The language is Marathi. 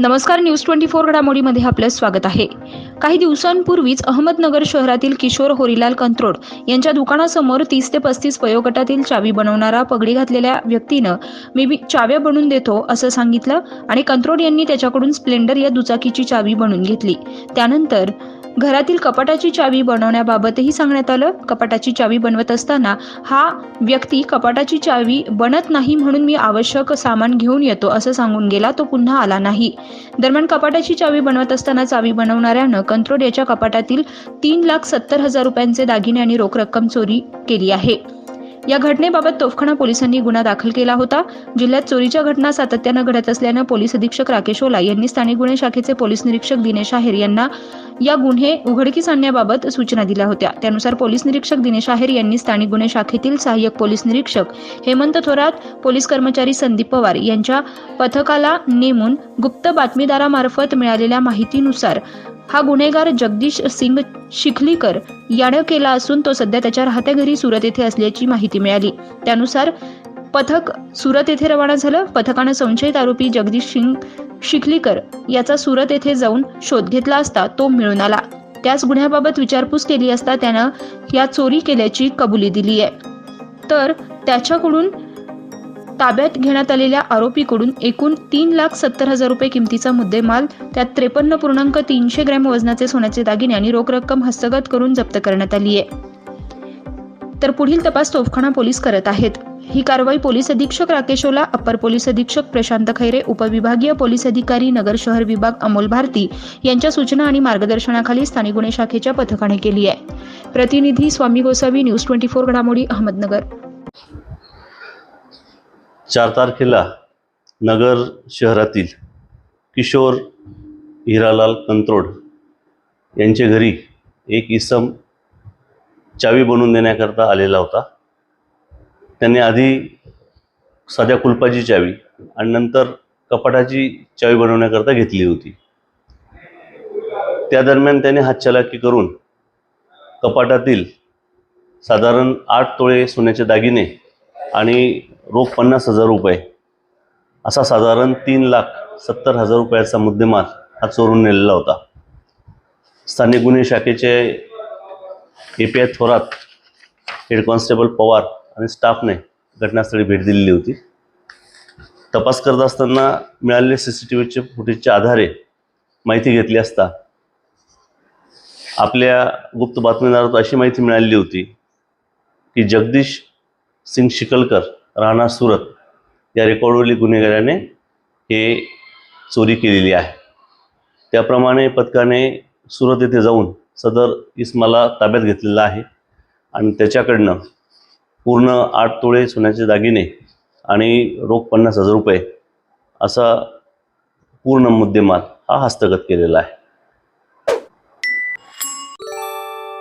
नमस्कार न्यूज ट्वेंटी फोर घडामोडीमध्ये आपलं स्वागत आहे. काही दिवसांपूर्वीच अहमदनगर शहरातील किशोर होरीलाल कंत्रोड यांच्या दुकानासमोर तीस ते पस्तीस वयोगटातील चावी बनवणारा पगडी घातलेल्या व्यक्तीनं मी बी चाव्या बनवून देतो असं सांगितलं आणि कंत्रोड यांनी त्याच्याकडून स्प्लेंडर या दुचाकीची चावी बनवून घेतली. त्यानंतर घरातील कपाटाची चावी बनवण्याबाबतही सांगण्यात आलं. कपाटाची चावी बनवत असताना हा व्यक्ती कपाटाची चावी बनत नाही म्हणून मी आवश्यक सामान घेऊन येतो असं सांगून गेला. तो पुन्हा आला नाही. दरम्यान कपाटाची चावी बनवत असताना चावी बनवणाऱ्यानं कंत्रोड याच्या कपाटातील तीन लाख सत्तर हजार रुपयांचे दागिने आणि रोख रक्कम चोरी केली आहे. या घटनेबाबत तोफखाना पोलिसांनी गुन्हा दाखल केला होता. जिल्ह्यात चोरीच्या घटना सातत्यानं घडत असल्यानं पोलीस अधीक्षक राकेश ओला यांनी स्थानिक गुन्हे शाखेचे पोलीस निरीक्षक दिनेश आहेर यांना या गुन्हे उघडकीस आणण्याबाबत सूचना दिल्या होत्या. त्यानुसार पोलीस निरीक्षक दिनेश आहेर यांनी स्थानिक गुन्हे शाखेतील सहाय्यक पोलीस निरीक्षक हेमंत थोरात पोलीस कर्मचारी संदीप पवार यांच्या पथकाला नेमून गुप्त बातमीदारामार्फत मिळालेल्या माहितीनुसार हा गुन्हेगार जगदीश सिंग शिखलीकर यानं केला असून तो सध्या त्याच्या राहत्या घरी सुरत येथे असल्याची माहिती मिळाली. त्यानुसार पथक सुरत येथे रवाना झालं. पथकानं संशयित आरोपी जगदीश सिंग शिखलीकर याचा सुरत येथे जाऊन शोध घेतला असता तो मिळून आला. त्याच गुन्ह्याबाबत विचारपूस केली असता त्यानं या चोरी केल्याची कबुली दिली आहे. तर त्याच्याकडून ताब्यात घेण्यात आलेल्या आरोपीकडून एकूण तीन लाख सत्तर हजार रुपये किमतीचा मुद्देमाल त्यात त्रेपन्न पूर्णांक तीनशे ग्रॅम वजनाचे सोन्याचे दागिने आणि रोख रक्कम हस्तगत करून जप्त करण्यात आली आहे. तर पुढील तपास तोफखाना पोलीस करत आहेत. ही कारवाई पोलीस अधीक्षक राकेश ओला अप्पर पोलीस अधीक्षक प्रशांत खैरे उपविभागीय पोलीस अधिकारी नगर शहर विभाग अमोल भारती यांच्या सूचना आणि मार्गदर्शनाखाली स्थानिक गुन्हे शाखेच्या पथकाने केली आहे. प्रतिनिधी Swami Gosavi news twenty four घडामोडी अहमदनगर. चार तारखेला नगर शहरातील किशोर हिरालाल कंत्रोड यांच्या घरी एक इसम चावी बनवून देण्याकरता आलेला होता. त्यांनी आधी साध्या कुलपाची चावी आणि नंतर कपाटाची चावी बनवण्याकरता घेतली होती. त्या दरम्यान त्याने हातचलाकी करून कपाटातील साधारण आठ तोळे सोन्याचे दागिने आणि रोख पन्नास हजार रुपये असा साधारण तीन लाख सत्तर हजार रुपयाचा मुद्देमाल हा चोरून नेलेला होता. स्थानिक गुन्हे शाखेचे A P I Thorat head constable Pawar आणि स्टाफने घटनास्थळी भेट दिलेली होती. तपास करत असताना मिळालेले सी सी टी व्हीचे फुटेजच्या आधारे माहिती घेतली असता आपल्या गुप्त बातमीदारात अशी माहिती मिळालेली होती की जगदीश सिंग शिकलकर राहणार सुरत या रेकॉर्डवरील गुन्हेगाराने हे चोरी केलेली आहे. त्याप्रमाणे पथकाने सुरत येथे जाऊन सदर इस्माला ताब्यात घेतलेला आहे आणि त्याच्याकडनं पूर्ण आठ तोळे सोन्याचे दागिने आणि रोख पन्नास हजार रुपये असा पूर्ण मुद्देमाल हा हस्तगत केलेला आहे.